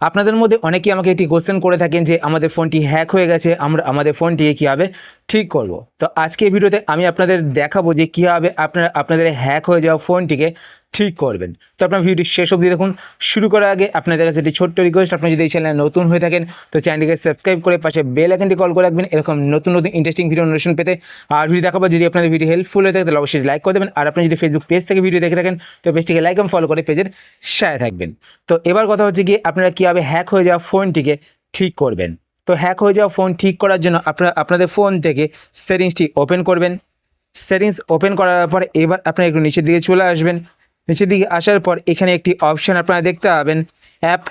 আপনাদের মধ্যে অনেকেই আমাকে একটি কোশ্চেন করে থাকেন যে আমাদের ফোনটি হ্যাক হয়ে গেছে, আমরা, আমাদের ফোনটিকে কীভাবে ঠিক করব? তো আজকে ভিডিওতে আমি আপনাদের দেখাবো যে কীভাবে আপনারা, আপনাদের হ্যাক হয়ে যাওয়া ফোনটিকে ঠিক করবেন। তো আপনার ভিডিওটি শেষ অবধি দেখুন। শুরু করার আগে আপনাদের কাছে একটি ছোট্ট রিকোয়েস্ট আপনি যদি এই চ্যানেলে নতুন হয়ে থাকেন, তো চ্যানেলটিকে সাবস্ক্রাইব করে পাশে বেল আইকনটি কল করে রাখবেন। এরকম নতুন নতুন ইন্টারেস্টিং ভিডিও নোটিফিকেশন পেতে। আর ভিডিও দেখাবো, যদি আপনাদের ভিডিও হেল্পফুল হয়ে থাকে, তাহলে অবশ্যই লাইক করে দেবেন। আর আপনি যদি ফেসবুক পেজ থেকে ভিডিও দেখে থাকেন, তো পেজটিকে লাইক এবং ফলো করে পেজের সাথে থাকবেন। তো এবার কথা হচ্ছে গিয়ে, আপনারা কীভাবে হ্যাক হয়ে যাওয়া ফোনটিকে ঠিক করবেন? তো হ্যাক হয়ে যাওয়া ফোন ঠিক করার জন্য আপনারা, আপনাদের ফোন থেকে সেটিংসটি ওপেন করবেন। সেটিংস ওপেন করার পর এবার আপনারা একটু নিচের দিকে চলে আসবেন। নিচের দিকে আসার পর এখানে একটি অপশন আপনারা দেখতে পাবেন অ্যাপ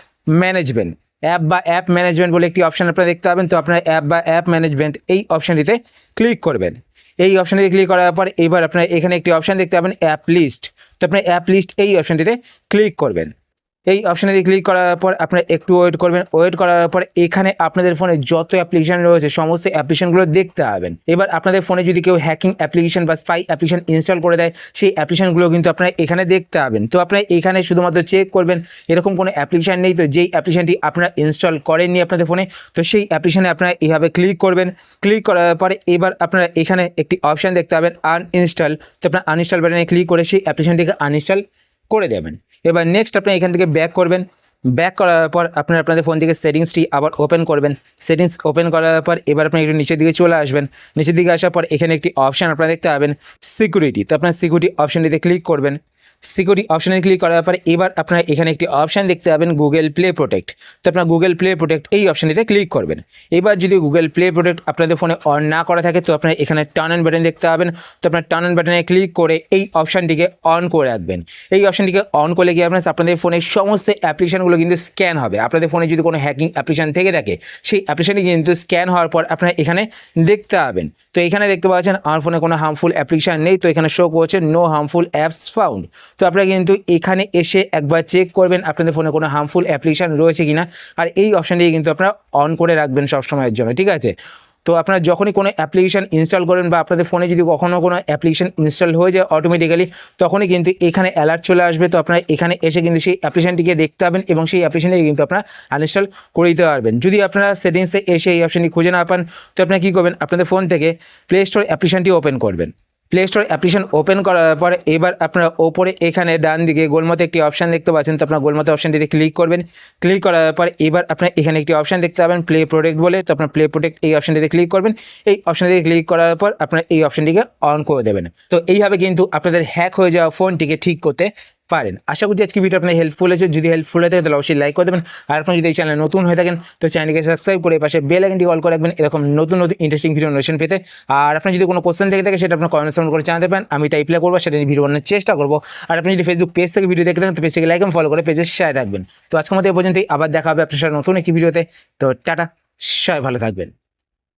ম্যানেজমেন্ট অ্যাপ বা অ্যাপ ম্যানেজমেন্ট বলে একটি অপশান আপনারা দেখতে পাবেন। তো আপনারা অ্যাপ বা অ্যাপ ম্যানেজমেন্ট এই অপশানটিতে ক্লিক করবেন। এই অপশানটিতে ক্লিক করার পর এবার আপনারা এখানে একটি অপশান দেখতে পাবেন অ্যাপ লিস্ট তো আপনার অ্যাপ লিস্ট এই অপশানটিতে ক্লিক করবেন। এই অপশানে ক্লিক করার পর আপনারা একটু ওয়েট করবেন। ওয়েট করার পর এখানে আপনাদের ফোনে যত অ্যাপ্লিকেশান রয়েছে, সমস্ত অ্যাপ্লিকেশনগুলো দেখতে পাবেন। এবার আপনাদের ফোনে যদি কেউ হ্যাকিং অ্যাপ্লিকেশান বা স্পাই অ্যাপ্লিকেশন ইনস্টল করে দেয়, সেই অ্যাপ্লিকেশনগুলো কিন্তু আপনারা এখানে দেখতে পাবেন। তো আপনারা এখানে শুধুমাত্র চেক করবেন, এরকম কোনো অ্যাপ্লিকেশান নেই। তো যেই অ্যাপ্লিকেশনটি আপনারা ইনস্টল করেননি আপনাদের ফোনে তো সেই অ্যাপ্লিকেশনে আপনারা এইভাবে ক্লিক করবেন। ক্লিক করার পরে এবার আপনারা এখানে একটি অপশান দেখতে পাবেন আনইনস্টল তো আপনার আনইনস্টল বাটনে ক্লিক করে সেই অ্যাপ্লিকেশনটিকে আনইনস্টল করে দেবেন। এবার নেক্সট আপনি এখান থেকে ব্যাক করবেন। ব্যাক করার পর আপনি আপনাদের ফোন থেকে সেটিংসটি আবার ওপেন করবেন। সেটিংস ওপেন করার পর এবার আপনি একটু নিচের দিকে চলে আসবেন। নিচের দিকে আসার পর এখানে একটি অপশান আপনারা দেখতে পাবেন সিকিউরিটি তো আপনার সিকিউরিটি অপশানটিতে ক্লিক করবেন। সিকিউরিটি অপশানে ক্লিক করার পর এবার আপনারা এখানে একটি অপশান দেখতে পাবেন গুগল প্লে প্রোটেক্ট তো আপনার গুগল প্লে প্রোটেক্ট এই অপশানটিতে ক্লিক করবেন। এবার যদি গুগল প্লে প্রোটেক্ট আপনাদের ফোনে অন না করা থাকে, তো আপনারা এখানে টার্ন অ্যান্ড বাটন দেখতে পাবেন। তো আপনার টার্ন অ্যান্ড বাটনে ক্লিক করে এই অপশানটিকে অন করে রাখবেন। এই অপশানটিকে অন করলে গিয়ে আপনার আপনাদের ফোনের সমস্ত অ্যাপ্লিকেশানগুলো কিন্তু স্ক্যান হবে। আপনাদের ফোনে যদি কোনো হ্যাকিং অ্যাপ্লিকেশন থেকে থাকে, সেই অ্যাপ্লিকেশনটি কিন্তু স্ক্যান হওয়ার পর আপনারা এখানে দেখতে পাবেন। তো এখানে দেখতে পাচ্ছেন, আমার ফোনে কোনো হার্মফুল অ্যাপ্লিকেশান নেই। তো এখানে শো করছে নো হার্মফুল অ্যাপস ফাউন্ড তো আপনারা কিন্তু এখানে এসে একবার চেক করবেন আপনাদের ফোনে কোনো হার্মফুল অ্যাপ্লিকেশান রয়েছে কিনা। আর এই অপশানটি কিন্তু আপনারা অন করে রাখবেন সব সময়ের জন্য, ঠিক আছে? তো আপনারা যখনই কোনো অ্যাপ্লিকেশান ইনস্টল করেন বা আপনাদের ফোনে যদি কখনও কোনো অ্যাপ্লিকেশন ইনস্টল হয়ে যায় অটোমেটিক্যালি তখনই কিন্তু এখানে অ্যালার্ট চলে আসবে। তো আপনারা এখানে এসে কিন্তু সেই অ্যাপ্লিকেশানটিকে দেখতে পাবেন এবং সেই অ্যাপ্লিকেশনটিকে কিন্তু আপনারা আনইনস্টল করে দিতে পারবেন। যদি আপনারা সেটিংসে এসে এই অপশানটি খুঁজে না পান, তো আপনারা কী করবেন? আপনাদের ফোন থেকে প্লে স্টোর অ্যাপ্লিকেশনটি ওপেন করবেন। প্লে স্টোর অ্যাপ্লিকেশন ওপেন করার পর এবার আপনারা ওপরে এখানে ডান দিকে গোলমতো একটি অপশান দেখতে পাচ্ছেন। তো আপনার গোলমতো অপশানটিতে ক্লিক করবেন। ক্লিক করার পর এবার আপনার এখানে একটি অপশান দেখতে পাবেন প্লে প্রোটেক্ট বলে। তো আপনার প্লে প্রোটেক্ট এই অপশানটিতে ক্লিক করবেন। এই অপশানটিতে ক্লিক করার পর আপনার এই অপশানটিকে অন করে দেবেন। তো এইভাবে কিন্তু আপনাদের হ্যাক হয়ে যাওয়া ফোনটিকে ঠিক করতে পারেন। আশা করছি আজকে ভিডিও আপনার হেল্পফুল হয়েছে। যদি হেল্পফুল হয়ে থাকে, তাহলে অবশ্যই লাইক করে দেবেন। আর আপনি যদি এই চ্যানেলে নতুন হয়ে থাকেন, তো চ্যানেলকে সাবস্ক্রাইব করে পাশে বেল আইকনটি অল করে রাখবেন। এরকম নতুন নতুন ইন্টারেস্টিং ভিডিও নোটিফিকেশন পেতে। আর আপনি যদি কোনো কোশ্চেন থেকে থাকে, সেটা আপনার কমেন্ট সেকশন করে জানাতে পারেন। আমি তাই প্লে করব, সেটা ভিডিও বানানোর চেষ্টা করব। আর আপনি যদি ফেসবুক পেজ থেকে ভিডিও দেখে থাকেন, তো পেজ থেকে লাইক এবং ফলো করে পেজের শেয়ার রাখবেন তো আজকের মতো এই পর্যন্তই। আবার দেখা হবে আপনার সাথে নতুন একটি ভিডিওতে তো টাটা, সবাই ভালো থাকবেন।